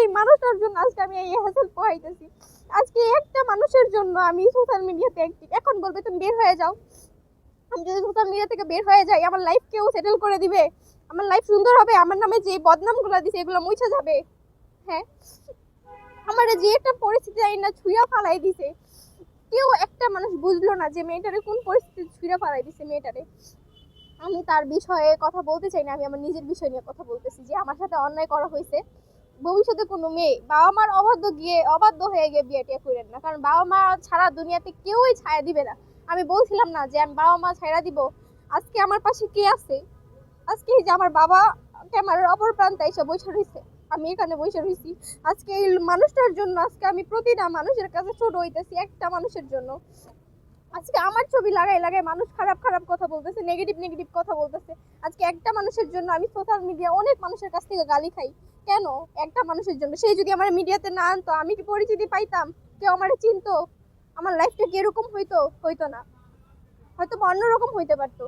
এই জন্য আজকে আমি এই পোহাইতেছি। আজকে একটা মানুষের জন্য আমি সোশ্যাল মিডিয়াতে অ্যাক্টিভ এখন বলবে, তুমি বের হয়ে যাও। আমি যদি সোশ্যাল মিডিয়া থেকে বের হয়ে যাই, আমার লাইফ কেউ সেটেল করে দিবে? আমার লাইফ সুন্দর হবে? আমার নামে যে বদনামগুলো দিছে, এগুলো মুছে যাবে? হ্যাঁ? আমার যে একটা পরিস্থিতি আই না ছুঁয়া ফালাই দিছে। কেউ একটা মানুষ বুঝলো না যে মেয়েটারে কোন পরিস্থিতি ছুঁড়ে ফালাই দিছে মেয়েটারে। আমি তার বিষয়ে কথা বলতে চাই না, আমি আমার নিজের বিষয় নিয়ে কথা বলতেছি যে আমার সাথে অন্যায় করা হয়েছে ভবিষ্যতে কোনো মেয়ে বাবা মার অবাধ্য গিয়ে অবাধ্য হয়ে গিয়ে বিয়ে টিয়ে করেন না। কারণ বাবা মা ছাড়া দুনিয়াতে কেউই ছায়া দিবে না। আমি বলছিলাম না যে আমি বাবা মা ছায়া দিব। আজকে আমার পাশে কে আছে? আজকে যে আমার বাবা ক্যামেরার অপর প্রান্তে এসে বসে রয়েছে। আমি এখানে বসে রয়েছি। আজকে এই মানুষটার জন্য আজকে আমি প্রতিটা মানুষের কাছে ছোট হইতেছি, একটা মানুষের জন্য। আজকে আমার ছবি লাগাই লাগাই মানুষ খারাপ খারাপ কথা বলতেছে নেগেটিভ নেগেটিভ কথা বলতেছে। আজকে একটা মানুষের জন্য আমি সোশ্যাল মিডিয়া অনেক মানুষের কাছ থেকে গালি খাই। কেন? একটা মানুষের জন্য। সেই যদি আমার মিডিয়াতে না আনতো, আমি কি পরিচিতি পাইতাম? কেউ আমার চিনতো? আমার লাইফটা কি এরকম হইতো? হইতো না। হয়তো বা অন্যরকম হইতে পারতো।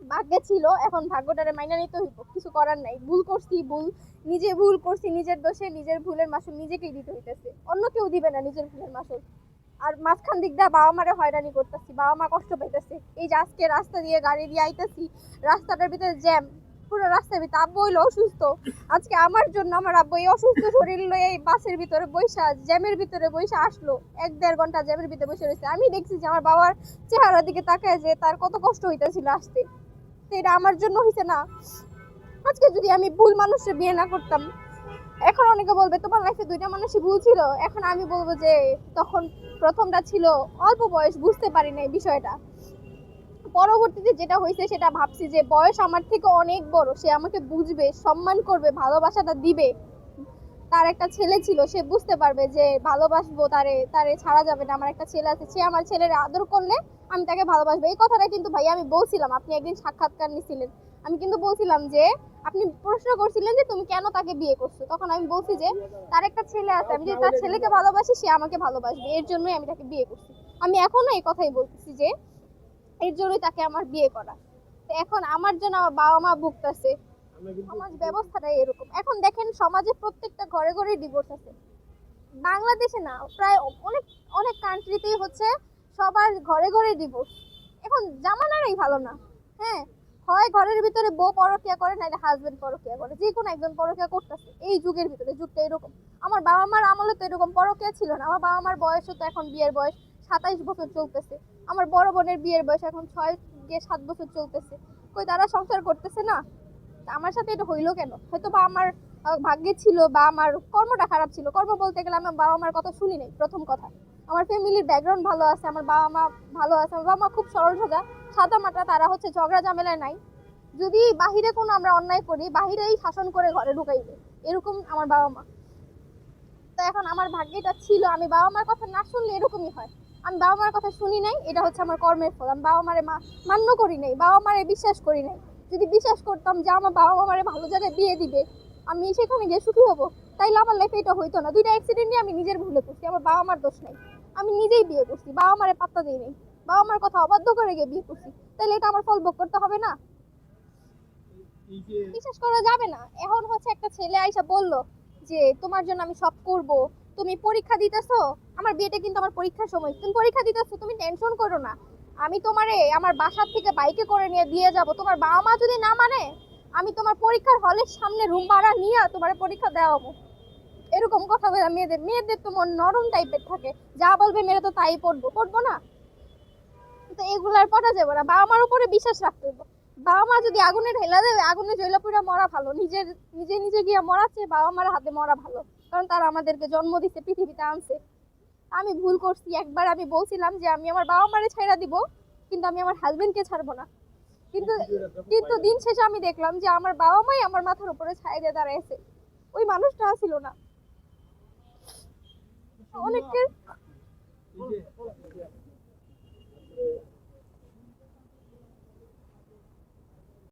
ভাগ্যে ছিল, এখন ভাগ্যটারে মাইনা নিতে হইব। কিছু করার নাই। ভুল করছি, ভুল, নিজে ভুল করছি, নিজের দোষে, নিজের ভুলের মাসুল নিজেকেই দিতে হইতেছে। অন্য কেউ দিবে না নিজের ভুলের মাসুল। আর মাঝখান দিক দিয়ে বাবা মারে হয়রানি করতেছি, বাবা মা কষ্ট পাইতেছে। এই যে আজকে রাস্তা দিয়ে গাড়ি দিয়ে আইতেছি, রাস্তাটার ভিতরে জ্যাম, পুরো রাস্তার ভিতরে আব্বু হইল অসুস্থ। আজকে আমার জন্য আমার আব্বু এই অসুস্থ শরীর লয়ে এই বাসের ভিতরে বৈশা জ্যামের ভিতরে বৈশা আসলো। এক দেড় ঘণ্টা জ্যামের ভিতরে বসে রয়েছে। আমি দেখছি যে আমার বাবার চেহারার দিকে তাকায় যে তার কত কষ্ট হইতেছিল আসতে। তো এটা আমার জন্য হইছে না। আজকে যদি আমি ভুল মানুষের বিয়ে না করতাম অনেকে বলবে, তোমার লাইফে দুইটা মানুষই ভুল ছিল। এখন আমি বলব যে, তখন প্রথমটা ছিল অল্প বয়স, বুঝতে পারি না এই বিষয়টা। পরবর্তীতে যেটা হয়েছে, সেটা ভাবছি যে, বয়স আমার থেকে অনেক বড়। সে আমাকে বুঝবে, সম্মান করবে, ভালোবাসাটা দিবে। তার একটা ছেলে ছিল, সে বুঝতে পারবে যে, ভালোবাসবো তারে তারে ছাড়া যাবে না। আমার একটা ছেলে আছে, সে আমার ছেলের আদর করলে আমি তাকে ভালোবাসবো। এই কথাটা কিন্তু ভাই আমি বলছিলাম, আপনি একদিন সাক্ষাৎকার নিছিলেন। আমি কিন্তু বলছিলাম যে আপনি প্রশ্ন করছিলেন যে তুমি কেন তাকে বিয়ে করছ? তখন আমি বলছি যে তার একটা ছেলে আছে আমি যদি তার ছেলেকে ভালোবাসি সে আমাকে ভালোবাসবে। এর জন্যই আমি তাকে বিয়ে করছি। আমি এখনও এই কথাই বলতেছি যে এর জন্যই তাকে আমার বিয়ে করা। তো এখন আমার জন্য আমার বাবা মা ভুগতেছে সমাজ ব্যবস্থাটাই এরকম। এখন দেখেন সমাজে প্রত্যেকটা ঘরে ঘরে ডিভোর্স আছে। বাংলাদেশে না প্রায় অনেক অনেক কান্ট্রিতেই হচ্ছে সবার ঘরে ঘরে ডিভোর্স এখন জামানারাই ভালো না। হ্যাঁ? হয় ঘরের ভিতরে বউ পরকিয়া করে নাহলে হাজবেন্ড পরকিয়া করে যে কোনো একজন পরকিয়া করতেছে। এই যুগের ভিতরে যুগটা এরকম। আমার বাবা মার আমলে তো এরকম পরকিয়া ছিল না। আমার বাবা মার বয়সও তো এখন বিয়ের বয়স সাতাইশ বছর চলতেছে। আমার বড় বোনের বিয়ের বয়স এখন ছয় গিয়ে সাত বছর চলতেছে। কই, তারা সংসার করতেছে না? আমার সাথে এটা হইল কেন? হয়তো বা আমার ভাগ্যে ছিল বা আমার কর্মটা খারাপ ছিল। কর্ম বলতে গেলে আমার বাবা মার কথা শুনি নাই, প্রথম কথা। আমার ফ্যামিলির ব্যাকগ্রাউন্ড ভালো আছে, আমার বাবা মা ভালো আছে, আমার বাবা মা খুব সরল সোজা। সাদা মাটা তারা হচ্ছে ঝগড়া ঝামেলায় নাই। যদি বাহিরে কোনো আমরা অন্যায় করি, বাহিরেই শাসন করে ঘরে ঢুকাইবে। এরকম আমার বাবা মা। তো এখন আমার ভাগ্যটা ছিল, আমি বাবা মার কথা না শুনলে এরকমই হয়। আমি বাবা মার কথা শুনি নাই, এটা হচ্ছে আমার কর্মের ফল। আমি বাবা মারে মান্য করি নাই, বাবা মারে বিশ্বাস করি নাই। যদি বিশ্বাস করতাম যে আমার বাবা মা আমারে ভালো জায়গায় বিয়ে দিবে, আমি সেখানে গিয়ে সুখী হব। তাইলে আমার লাইফে এটা হইতো না। দুইটা অ্যাক্সিডেন্ট নিয়ে আমি নিজের ভুলে করছি আমার বাবা মার দোষ নাই। আমি নিজেই বিয়ে করছি, বাবা মারে পাত্তা দিই নাই। বাবা মার কথা অবাধ্য করে গিয়ে বিয়ে করছি। তাইলে এটা আমার ফল ভোগ করতে হবে না? বিশ্বাস করা যাবে না। এখন হচ্ছে একটা ছেলে আইসা বলল যে তোমার জন্য আমি সব করব। তুমি পরীক্ষা দিতেছো? আমার বিয়েটা কিন্তু আমার পরীক্ষার সময়। তুমি পরীক্ষা দিতেছো তুমি টেনশন করো না। আমি তোমারে আমার বাসার থেকে বাইকে করে নিয়ে দিয়ে যাব। তোমার বাবা মা যদি না মানে আমি তোমার পরীক্ষার হলের সামনে রুম ভাড়া নিয়ে তোমার পরীক্ষা দেওয়াবো। এরকম কথা বলে মেয়েদের মেয়েদের তো মন নরম টাইপের থাকে। যা বলবে মেয়েরা তো তাই পড়ব। পড়ব না? তো এগুলার পড়া যাবে না। বাবা মার উপরে বিশ্বাস রাখতে হবে। বাবা মা যদি আগুনে ঢেলা দেবে আগুনে জ্বলা পুরা মরা ভালো। নিজের, নিজে নিজে গিয়ে মরার চেয়ে বাবা মার হাতে মরা ভালো। কারণ তারা আমাদেরকে জন্ম দিতে পৃথিবীতে আনছে। আমি ভুল করছি। একবার আমি বলছিলাম যে, আমি আমার বাবা মারে ছেড়া দিব, কিন্তু আমি আমার হাজবেন্ডকে ছাড়বো না। কিন্তু কিন্তু দিন শেষে আমি দেখলাম যে, আমার বাবা মাই আমার মাথার উপরে ছাই দিয়ে দাঁড়াইছে। ওই মানুষটা ছিল না। অনেকের